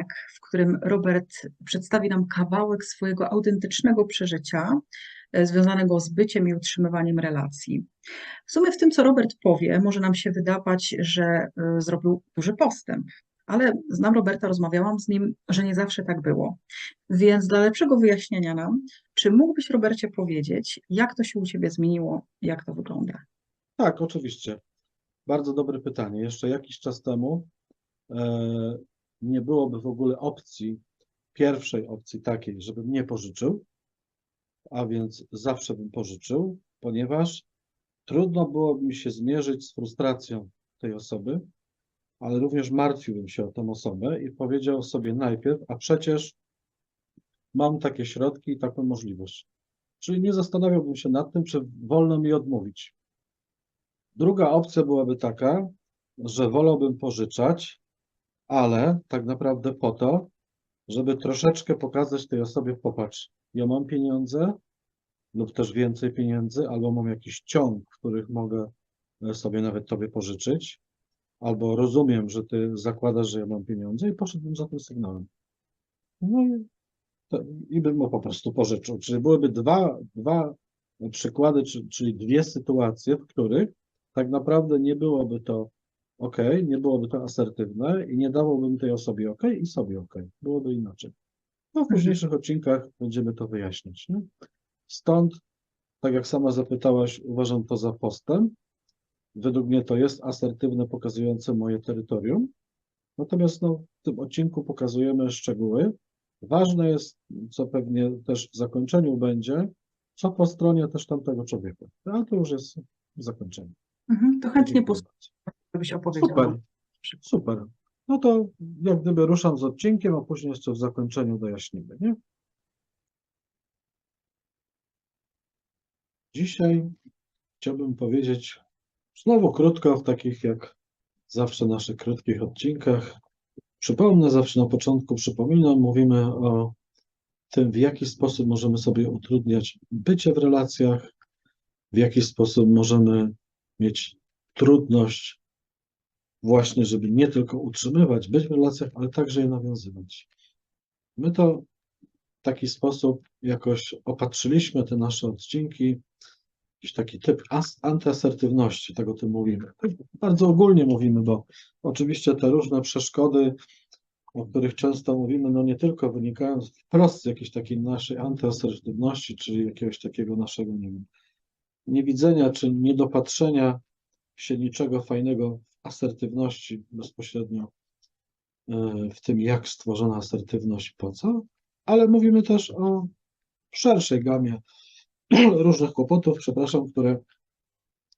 odcinek, w którym Robert przedstawi nam kawałek swojego autentycznego przeżycia e, związanego z byciem i utrzymywaniem relacji. W sumie w tym, co Robert powie, może nam się wydawać, że e, zrobił duży postęp, ale znam Roberta, rozmawiałam z nim, że nie zawsze tak było. Więc dla lepszego wyjaśnienia nam, czy mógłbyś, Robercie, powiedzieć, jak to się u ciebie zmieniło, jak to wygląda? Tak, oczywiście. Bardzo dobre pytanie. Jeszcze jakiś czas temu e, nie byłoby w ogóle opcji, pierwszej opcji takiej, żebym nie pożyczył, a więc zawsze bym pożyczył, ponieważ trudno byłoby mi się zmierzyć z frustracją tej osoby, ale również martwiłbym się o tę osobę i powiedział sobie najpierw, a przecież mam takie środki i taką możliwość. Czyli nie zastanawiałbym się nad tym, czy wolno mi odmówić. Druga opcja byłaby taka, że wolałbym pożyczać, ale tak naprawdę po to, żeby troszeczkę pokazać tej osobie, popatrz, ja mam pieniądze lub też więcej pieniędzy, albo mam jakiś ciąg, których mogę e, sobie nawet tobie pożyczyć, albo rozumiem, że ty zakładasz, że ja mam pieniądze i poszedłbym za tym sygnałem. No i, to, i bym mu po prostu pożyczył. Czyli byłyby dwa, dwa przykłady, czy, czyli dwie sytuacje, w których tak naprawdę nie byłoby to ok, nie byłoby to asertywne i nie dawałbym tej osobie ok i sobie ok. Byłoby inaczej. No w późniejszych odcinkach będziemy to wyjaśniać. Nie? Stąd, tak jak sama zapytałaś, uważam to za postęp. Według mnie to jest asertywne, pokazujące moje terytorium. Natomiast no, w tym odcinku pokazujemy szczegóły. Ważne jest, co pewnie też w zakończeniu będzie, co po stronie też tamtego człowieka. A to już jest zakończenie. Mhm, to chętnie posłucham, żebyś opowiedział. Super, super. No to jak gdyby ruszam z odcinkiem, a później jeszcze w zakończeniu dojaśnimy, nie? Dzisiaj chciałbym powiedzieć znowu krótko, w takich jak zawsze naszych krótkich odcinkach. Przypomnę, zawsze na początku przypominam, mówimy o tym, w jaki sposób możemy sobie utrudniać bycie w relacjach, w jaki sposób możemy mieć trudność właśnie, żeby nie tylko utrzymywać, być w relacjach, ale także je nawiązywać. My to w taki sposób jakoś opatrzyliśmy te nasze odcinki, jakiś taki typ as- antyasertywności, tego tym mówimy. Bardzo ogólnie mówimy, bo oczywiście te różne przeszkody, o których często mówimy, no nie tylko wynikają wprost z jakiejś takiej naszej antyasertywności, czyli jakiegoś takiego naszego, nie wiem, niewidzenia czy niedopatrzenia się niczego fajnego asertywności bezpośrednio e, w tym, jak stworzona asertywność, po co, ale mówimy też o szerszej gamie różnych kłopotów, przepraszam, które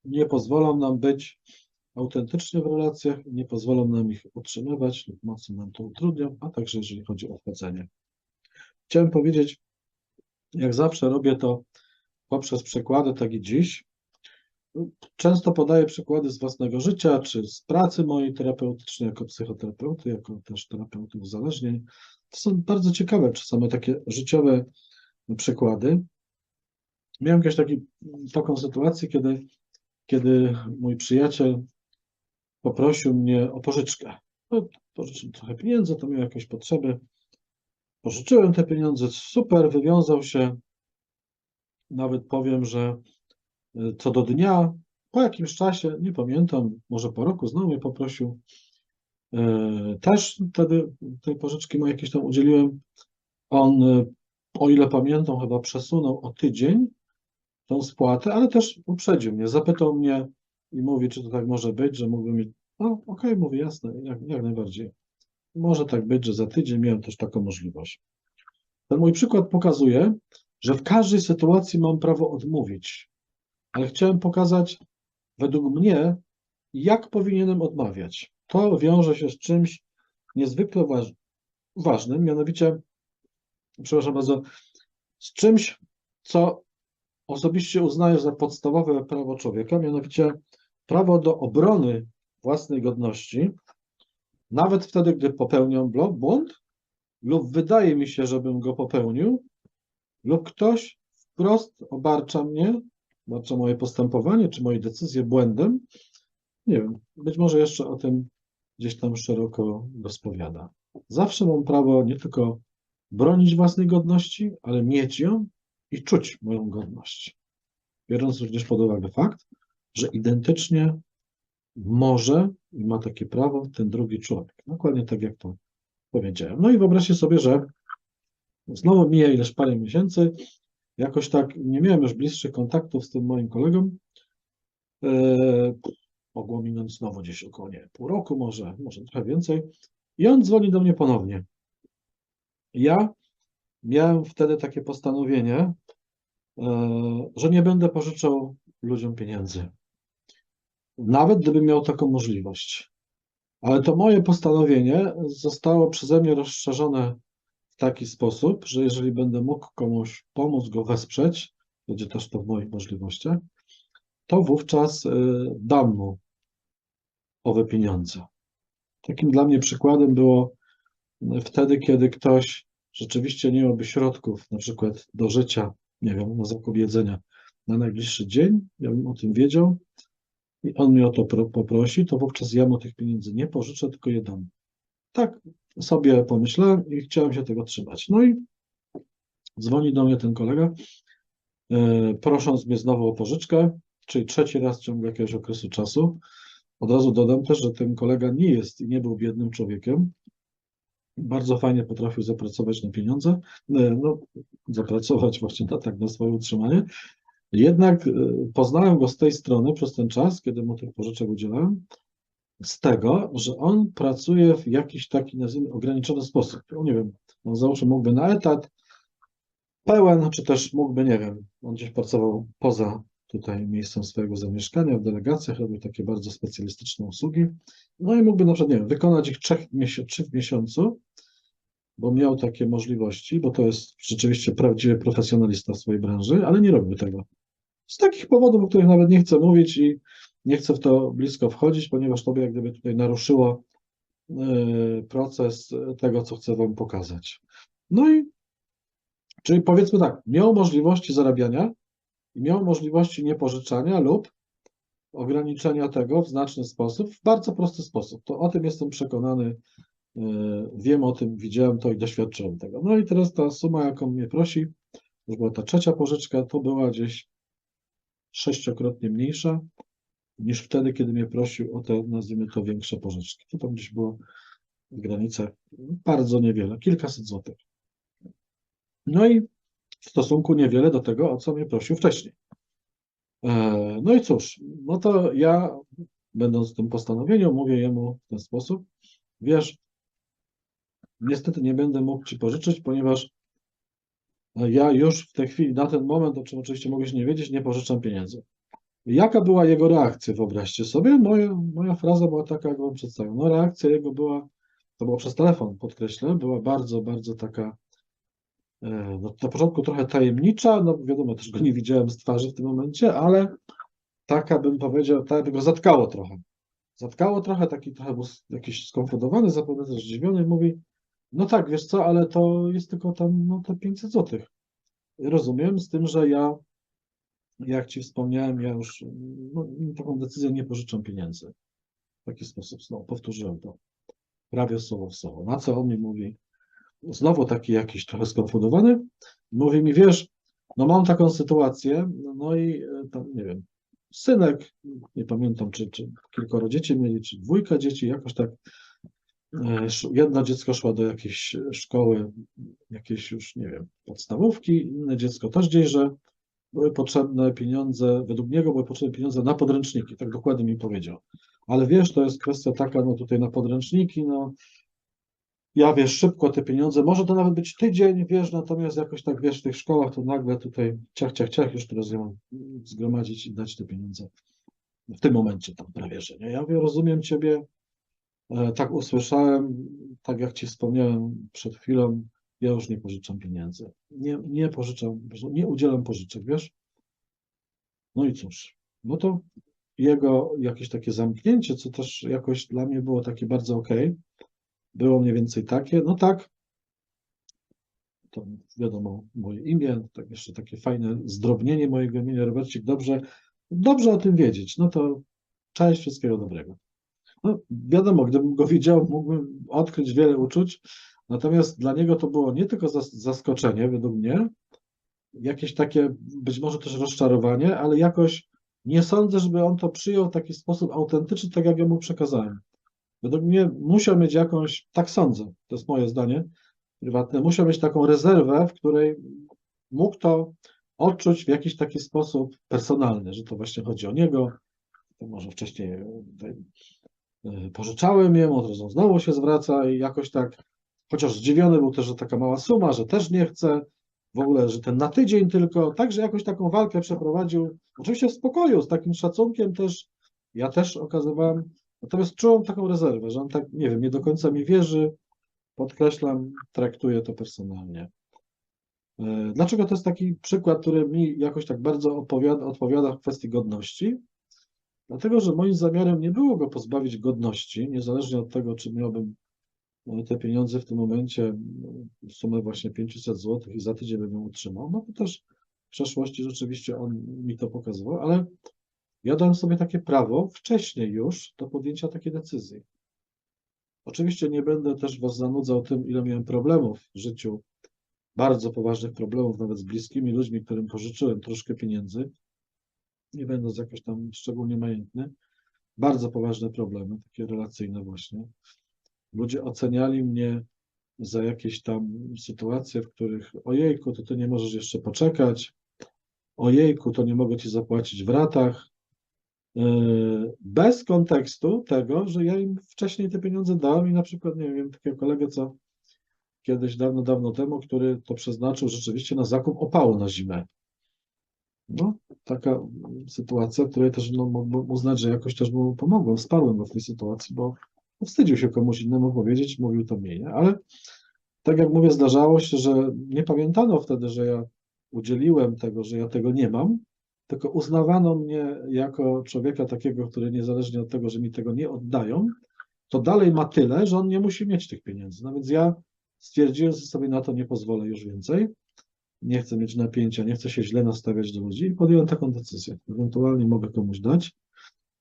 nie pozwolą nam być autentycznie w relacjach, nie pozwolą nam ich utrzymywać lub mocno nam to utrudnią, a także jeżeli chodzi o wchodzenie. Chciałem powiedzieć, jak zawsze robię to poprzez przykłady, tak i dziś. Często podaję przykłady z własnego życia, czy z pracy mojej terapeutycznej jako psychoterapeuty, jako też terapeuty uzależnień. To są bardzo ciekawe czasami takie życiowe przykłady. Miałem kiedyś taki, taką sytuację, kiedy, kiedy mój przyjaciel poprosił mnie o pożyczkę. No, trochę pieniędzy, to miał jakieś potrzeby. Pożyczyłem te pieniądze, super, wywiązał się. Nawet powiem, że co do dnia, po jakimś czasie, nie pamiętam, może po roku znowu mnie poprosił. Y, Też wtedy tej pożyczki mu jakieś tam udzieliłem. On, y, o ile pamiętam, chyba przesunął o tydzień tą spłatę, ale też uprzedził mnie, zapytał mnie i mówi, czy to tak może być, że mógłbym mieć. No, okej, mówię, jasne, jak, jak najbardziej. Może tak być, że za tydzień miałem też taką możliwość. Ten mój przykład pokazuje, że w każdej sytuacji mam prawo odmówić, ale chciałem pokazać, według mnie, jak powinienem odmawiać. To wiąże się z czymś niezwykle waż, ważnym, mianowicie, przepraszam bardzo, z czymś, co osobiście uznaję za podstawowe prawo człowieka, mianowicie prawo do obrony własnej godności, nawet wtedy, gdy popełniam błąd, lub wydaje mi się, żebym go popełnił, lub ktoś wprost obarcza mnie, obarcza moje postępowanie czy moje decyzje błędem. Nie wiem, być może jeszcze o tym gdzieś tam szeroko rozpowiada. zawsze mam prawo nie tylko bronić własnej godności, ale mieć ją i czuć moją godność. Biorąc również pod uwagę fakt, że identycznie może i ma takie prawo ten drugi człowiek. Dokładnie tak, jak to powiedziałem. No i wyobraźcie sobie, że znowu mija ileś parę miesięcy, jakoś tak nie miałem już bliższych kontaktów z tym moim kolegą. E, mogło minąć znowu gdzieś około nie, pół roku, może, może trochę więcej. I on dzwoni do mnie ponownie. Ja miałem wtedy takie postanowienie, e, że nie będę pożyczał ludziom pieniędzy. Nawet gdybym miał taką możliwość. Ale to moje postanowienie zostało przeze mnie rozszerzone w taki sposób, że jeżeli będę mógł komuś pomóc go wesprzeć, będzie też to w moich możliwościach, to wówczas y, dam mu owe pieniądze. Takim dla mnie przykładem było wtedy, kiedy ktoś rzeczywiście nie miałby środków, na przykład do życia, nie wiem, na zakup jedzenia na najbliższy dzień, ja bym o tym wiedział i on mnie o to pro- poprosi, to wówczas ja mu tych pieniędzy nie pożyczę, tylko je dam. Tak sobie pomyślałem i chciałem się tego trzymać. No i dzwoni do mnie ten kolega, e, prosząc mnie znowu o pożyczkę, czyli trzeci raz w ciągu jakiegoś okresu czasu. Od razu dodam też, że ten kolega nie jest i nie był biednym człowiekiem. Bardzo fajnie potrafił zapracować na pieniądze, e, no, zapracować właśnie na, tak na swoje utrzymanie. Jednak e, poznałem go z tej strony przez ten czas, kiedy mu tych pożyczek udzielałem, z tego, że on pracuje w jakiś taki, nazwijmy, ograniczony sposób. No nie wiem, on załóżmy mógłby na etat pełen, czy też mógłby, nie wiem, on gdzieś pracował poza tutaj miejscem swojego zamieszkania, w delegacjach, robił takie bardzo specjalistyczne usługi. No i mógłby na przykład, nie wiem, wykonać ich trzech trzy w miesiącu, bo miał takie możliwości, bo to jest rzeczywiście prawdziwy profesjonalista w swojej branży, ale nie robił tego. Z takich powodów, o których nawet nie chcę mówić i nie chcę w to blisko wchodzić, ponieważ to by jak gdyby tutaj naruszyło e, proces tego, co chcę Wam pokazać. No i czyli powiedzmy tak, miał możliwości zarabiania i miał możliwości niepożyczania lub ograniczenia tego w znaczny sposób, w bardzo prosty sposób. To o tym jestem przekonany, e, wiem o tym, widziałem to i doświadczyłem tego. No i teraz ta suma, jaką mnie prosi, już była ta trzecia pożyczka, to była gdzieś sześciokrotnie mniejsza niż wtedy, kiedy mnie prosił o te, nazwijmy to, większe pożyczki. To tam gdzieś było w granicach bardzo niewiele, kilkaset złotych. No i w stosunku niewiele do tego, o co mnie prosił wcześniej. E, No i cóż, no to ja, będąc w tym postanowieniu, mówię jemu w ten sposób, wiesz, niestety nie będę mógł ci pożyczyć, ponieważ ja już w tej chwili, na ten moment, o czym oczywiście mogłeś nie wiedzieć, nie pożyczam pieniędzy. Jaka była jego reakcja, wyobraźcie sobie? Moja, moja fraza była taka, jak wam przedstawiam. No reakcja jego była, to było przez telefon, podkreślę, była bardzo, bardzo taka, e, no, na początku trochę tajemnicza, no wiadomo, też go nie widziałem z twarzy w tym momencie, ale taka bym powiedział, tak by go zatkało trochę. Zatkało trochę, taki trochę był jakiś skonfundowany, zapewne też zdziwiony, mówi, no tak, wiesz co, ale to jest tylko tam, no te 500 złotych. Rozumiem, z tym, że ja jak Ci wspomniałem, ja już no, taką decyzję nie pożyczam pieniędzy. W taki sposób, znowu powtórzyłem to. Prawie słowo w słowo. Na co on mi mówi? Znowu taki jakiś trochę skonfundowany. Mówi mi, wiesz, no mam taką sytuację, no i e, tam, nie wiem, synek, nie pamiętam, czy, czy kilkoro dzieci mieli, czy dwójka dzieci, jakoś tak. e, Jedno dziecko szło do jakiejś szkoły, jakiejś już, nie wiem, podstawówki, inne dziecko też gdzieś, że były potrzebne pieniądze, według niego były potrzebne pieniądze na podręczniki, tak dokładnie mi powiedział. Ale wiesz, to jest kwestia taka, no tutaj na podręczniki, no ja wiesz, szybko te pieniądze, może to nawet być tydzień, wiesz, natomiast jakoś tak, wiesz, w tych szkołach to nagle tutaj ciach, ciach, ciach, już teraz ja mam zgromadzić i dać te pieniądze. W tym momencie tam prawie, że nie. Ja mówię, rozumiem Ciebie, e, tak usłyszałem, tak jak Ci wspomniałem przed chwilą, ja już nie pożyczam pieniędzy. Nie, nie pożyczam, nie udzielam pożyczek, wiesz? No i cóż, no to jego jakieś takie zamknięcie, co też jakoś dla mnie było takie bardzo okej, było mniej więcej takie, no tak, to wiadomo, moje imię, tak jeszcze takie fajne zdrobnienie mojego imienia, Robercik, dobrze, dobrze o tym wiedzieć, no to cześć, wszystkiego dobrego. No, wiadomo, gdybym go widział, mógłbym odkryć wiele uczuć, natomiast dla niego to było nie tylko zas- zaskoczenie, według mnie, jakieś takie być może też rozczarowanie, ale jakoś nie sądzę, żeby on to przyjął w taki sposób autentyczny, tak jak ja mu przekazałem. Według mnie musiał mieć jakąś, tak sądzę, to jest moje zdanie prywatne, musiał mieć taką rezerwę, w której mógł to odczuć w jakiś taki sposób personalny, że to właśnie chodzi o niego. To może wcześniej e, e, pożyczałem jemu, teraz on znowu się zwraca i jakoś tak, chociaż zdziwiony był też, że taka mała suma, że też nie chce, w ogóle, że ten na tydzień tylko, także jakoś taką walkę przeprowadził, oczywiście w spokoju, z takim szacunkiem też, ja też okazywałem, natomiast czułem taką rezerwę, że on tak, nie wiem, nie do końca mi wierzy, podkreślam, traktuje to personalnie. E, Dlaczego to jest taki przykład, który mi jakoś tak bardzo odpowiada, odpowiada w kwestii godności? Dlatego, że moim zamiarem nie było go pozbawić godności, niezależnie od tego, czy miałbym te pieniądze w tym momencie, e, sumę właśnie 500 zł i za tydzień bym ją utrzymał, no to też w przeszłości rzeczywiście on mi to pokazywał, ale ja dałem sobie takie prawo wcześniej już do podjęcia takiej decyzji. Oczywiście nie będę też Was zanudzał tym, ile miałem problemów w życiu, bardzo poważnych problemów, nawet z bliskimi ludźmi, którym pożyczyłem troszkę pieniędzy, nie będąc jakoś tam szczególnie majętny. Bardzo poważne problemy, takie relacyjne właśnie. Ludzie oceniali mnie za jakieś tam sytuacje, w których ojejku, to ty nie możesz jeszcze poczekać, ojejku, to nie mogę ci zapłacić w ratach, Yy, bez kontekstu tego, że ja im wcześniej te pieniądze dałem i na przykład, nie wiem, takiego kolegę, co kiedyś dawno, dawno temu, który to przeznaczył rzeczywiście na zakup opału na zimę. No, taka sytuacja, której też no, mógłbym uznać, że jakoś też mu pomogłem, wsparłem go w tej sytuacji, bo wstydził się komuś innemu powiedzieć, mówił to mniej, nie? Ale tak jak mówię, zdarzało się, że nie pamiętano wtedy, że ja udzieliłem tego, że ja tego nie mam, tylko uznawano mnie jako człowieka takiego, który niezależnie od tego, że mi tego nie oddają, to dalej ma tyle, że on nie musi mieć tych pieniędzy. No więc ja stwierdziłem, że sobie na to nie pozwolę już więcej. Nie chcę mieć napięcia, nie chcę się źle nastawiać do ludzi i podjąłem taką decyzję. Ewentualnie mogę komuś dać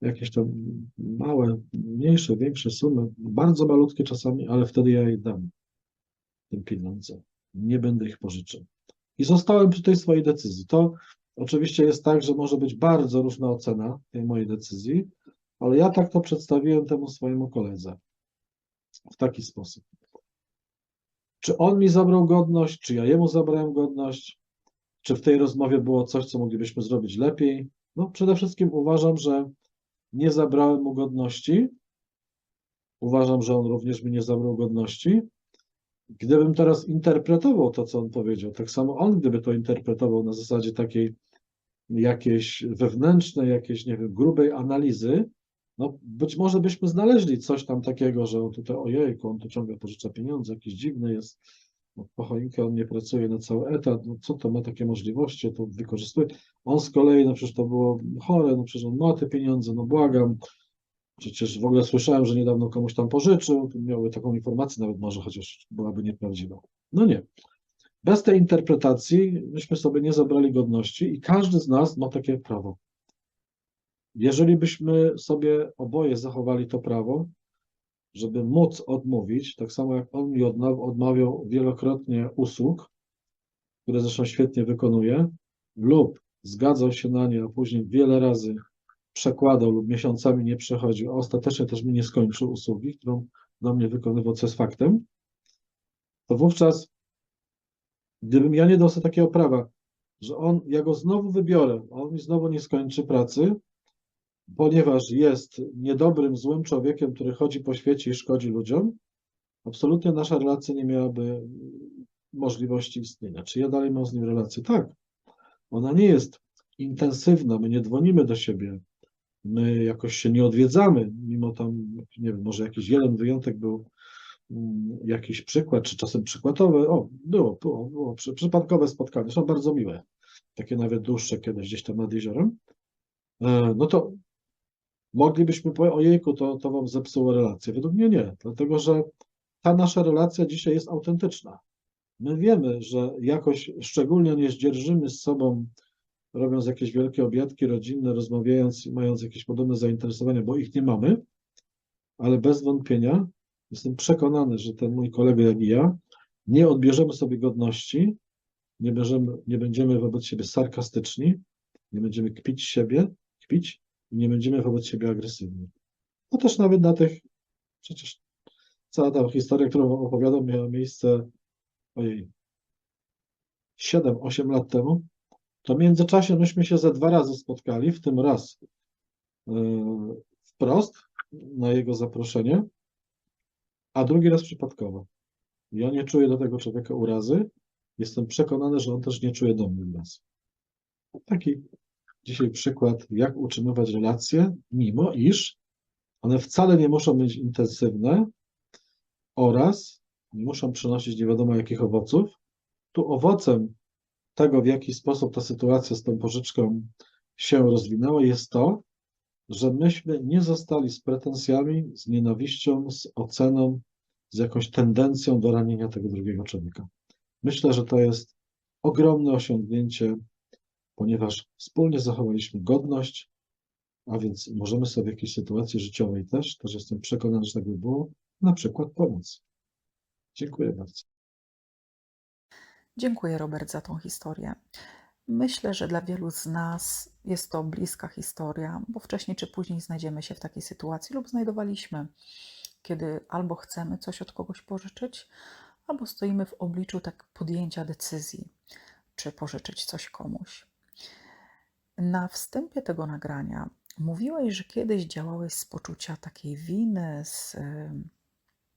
jakieś tam małe, mniejsze, większe sumy, bardzo malutkie czasami, ale wtedy ja je dam, tym pieniądze. Nie będę ich pożyczał. I zostałem przy tej swojej decyzji. To Oczywiście jest tak, że może być bardzo różna ocena tej mojej decyzji, ale ja tak to przedstawiłem temu swojemu koledze w taki sposób. Czy on mi zabrał godność, czy ja jemu zabrałem godność, czy w tej rozmowie było coś, co moglibyśmy zrobić lepiej? No, przede wszystkim uważam, że nie zabrałem mu godności. Uważam, że on również mi nie zabrał godności. Gdybym teraz interpretował to, co on powiedział, tak samo on, gdyby to interpretował na zasadzie takiej jakiejś wewnętrznej, jakiejś, nie wiem, grubej analizy, no być może byśmy znaleźli coś tam takiego, że on tutaj, ojejku, on tu ciągle pożycza pieniądze, jakiś dziwny jest, po choinkę on nie pracuje na cały etat, no co to ma takie możliwości, to wykorzystuje. On z kolei, no przecież to było chore, no przecież on ma te pieniądze, no błagam, Przecież w ogóle słyszałem, że niedawno komuś tam pożyczył, miały taką informację nawet może, chociaż byłaby nieprawdziwa. No nie. Bez tej interpretacji myśmy sobie nie zabrali godności i każdy z nas ma takie prawo. Jeżeli byśmy sobie oboje zachowali to prawo, żeby móc odmówić, tak samo jak on mi odmawiał wielokrotnie usług, które zresztą świetnie wykonuje, lub zgadzał się na nie, a później wiele razy przekładał lub miesiącami nie przechodził, a ostatecznie też mi nie skończył usługi, którą do mnie wykonywał, co jest faktem, to wówczas, gdybym ja nie sobie takiego prawa, że on, ja go znowu wybiorę, a on mi znowu nie skończy pracy, ponieważ jest niedobrym, złym człowiekiem, który chodzi po świecie i szkodzi ludziom, absolutnie nasza relacja nie miałaby możliwości istnienia. Czy ja dalej mam z nim relację? Tak. Ona nie jest intensywna, my nie dzwonimy do siebie, my jakoś się nie odwiedzamy, mimo tam, nie wiem, może jakiś jeden wyjątek był, mm, jakiś przykład, czy czasem przykładowe, o, było, było, było przy, przypadkowe spotkanie, są bardzo miłe, takie nawet dłuższe kiedyś gdzieś tam nad jeziorem, e, no to moglibyśmy powiedzieć, ojejku, to, to wam zepsuło relację. Według mnie nie, dlatego że ta nasza relacja dzisiaj jest autentyczna. My wiemy, że jakoś szczególnie nie zdzierżymy z sobą robiąc jakieś wielkie obiadki rodzinne, rozmawiając i mając jakieś podobne zainteresowania, bo ich nie mamy, ale bez wątpienia jestem przekonany, że ten mój kolega, jak i ja, nie odbierzemy sobie godności, nie będziemy, nie będziemy wobec siebie sarkastyczni, nie będziemy kpić siebie, kpić nie będziemy wobec siebie agresywni. No też nawet na tych, przecież cała ta historia, którą opowiadam, miała miejsce, ojej, 7-8 lat temu, to w międzyczasie myśmy się ze dwa razy spotkali, w tym raz yy, wprost na jego zaproszenie, a drugi raz przypadkowo. Ja nie czuję do tego człowieka urazy. Jestem przekonany, że on też nie czuje do mnie urazy. Taki dzisiaj przykład, jak utrzymywać relacje, mimo iż one wcale nie muszą być intensywne oraz nie muszą przynosić nie wiadomo jakich owoców. Tu owocem tego, w jaki sposób ta sytuacja z tą pożyczką się rozwinęła, jest to, że myśmy nie zostali z pretensjami, z nienawiścią, z oceną, z jakąś tendencją do ranienia tego drugiego człowieka. Myślę, że to jest ogromne osiągnięcie, ponieważ wspólnie zachowaliśmy godność, a więc możemy sobie w jakiejś sytuacji życiowej też, też jestem przekonany, że tak by było, na przykład pomóc. Dziękuję bardzo. Dziękuję, Robert, za tą historię. Myślę, że dla wielu z nas jest to bliska historia, bo wcześniej czy później znajdziemy się w takiej sytuacji lub znajdowaliśmy, kiedy albo chcemy coś od kogoś pożyczyć, albo stoimy w obliczu tak podjęcia decyzji, czy pożyczyć coś komuś. Na wstępie tego nagrania mówiłeś, że kiedyś działałeś z poczucia takiej winy, z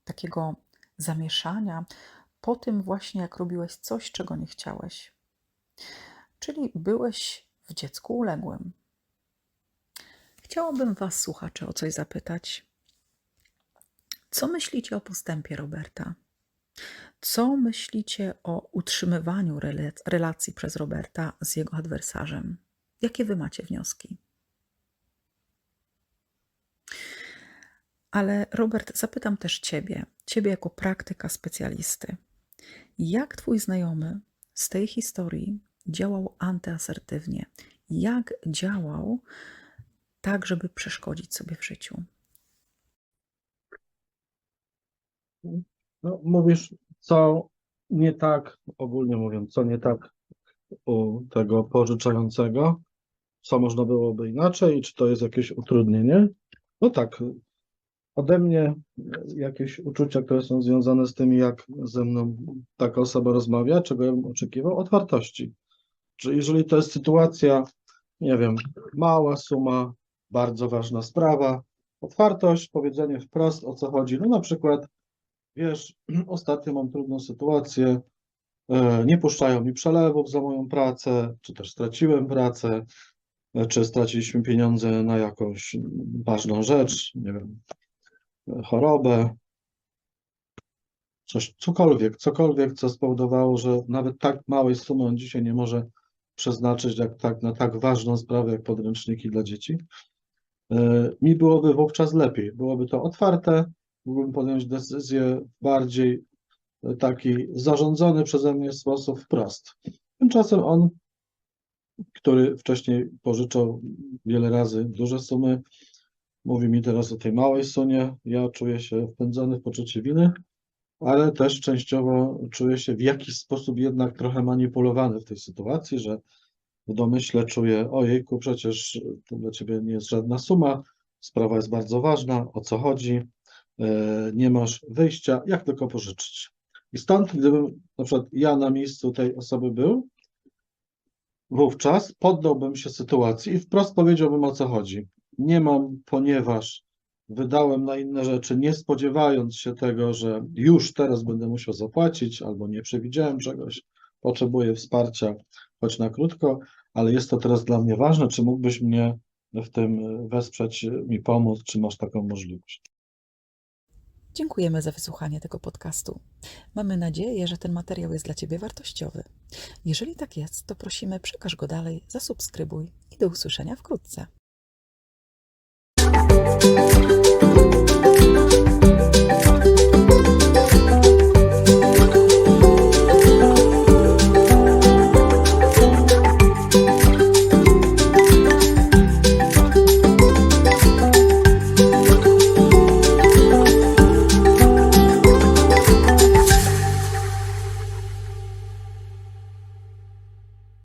takiego zamieszania po tym właśnie, jak robiłeś coś, czego nie chciałeś. Czyli byłeś w dziecku uległym. Chciałabym Was, słuchacze, o coś zapytać. Co myślicie o postępie Roberta? Co myślicie o utrzymywaniu rela- relacji przez Roberta z jego adwersarzem? Jakie Wy macie wnioski? Ale Robert, zapytam też Ciebie, Ciebie jako praktyka specjalisty. Jak Twój znajomy z tej historii działał antyasertywnie? Jak działał tak, żeby przeszkodzić sobie w życiu? No, mówisz, co nie tak, ogólnie mówiąc, co nie tak u tego pożyczającego, co można byłoby inaczej, czy to jest jakieś utrudnienie? No tak, ode mnie jakieś uczucia, które są związane z tym, jak ze mną taka osoba rozmawia, czego ja bym oczekiwał, otwartości. Czy jeżeli to jest sytuacja, nie wiem, mała suma, bardzo ważna sprawa, otwartość, powiedzenie wprost o co chodzi, no na przykład Wiesz, ostatnio mam trudną sytuację. E, Nie puszczają mi przelewów za moją pracę, czy też straciłem pracę, e, czy straciliśmy pieniądze na jakąś ważną rzecz, nie wiem, chorobę, coś, cokolwiek, cokolwiek, co spowodowało, że nawet tak małej sumy on dzisiaj nie może przeznaczyć jak, tak, na tak ważną sprawę jak podręczniki dla dzieci. E, Mi byłoby wówczas lepiej, byłoby to otwarte, mógłbym podjąć decyzję bardziej taki zarządzony przeze mnie sposób wprost. Tymczasem on, który wcześniej pożyczał wiele razy duże sumy, mówi mi teraz o tej małej sumie. Ja czuję się wpędzony w poczucie winy, ale też częściowo czuję się w jakiś sposób jednak trochę manipulowany w tej sytuacji, że w domyśle czuję, ojejku, przecież to dla ciebie nie jest żadna suma, sprawa jest bardzo ważna, o co chodzi, e, nie masz wyjścia, jak tylko pożyczyć. I stąd, gdybym na przykład ja na miejscu tej osoby był, wówczas poddałbym się sytuacji i wprost powiedziałbym o co chodzi. Nie mam, ponieważ wydałem na inne rzeczy, nie spodziewając się tego, że już teraz będę musiał zapłacić, albo nie przewidziałem czegoś, potrzebuję wsparcia, choć na krótko, ale jest to teraz dla mnie ważne. Czy mógłbyś mnie w tym wesprzeć, mi pomóc, czy masz taką możliwość? Dziękujemy za wysłuchanie tego podcastu. Mamy nadzieję, że ten materiał jest dla Ciebie wartościowy. Jeżeli tak jest, to prosimy przekaż go dalej, zasubskrybuj i do usłyszenia wkrótce.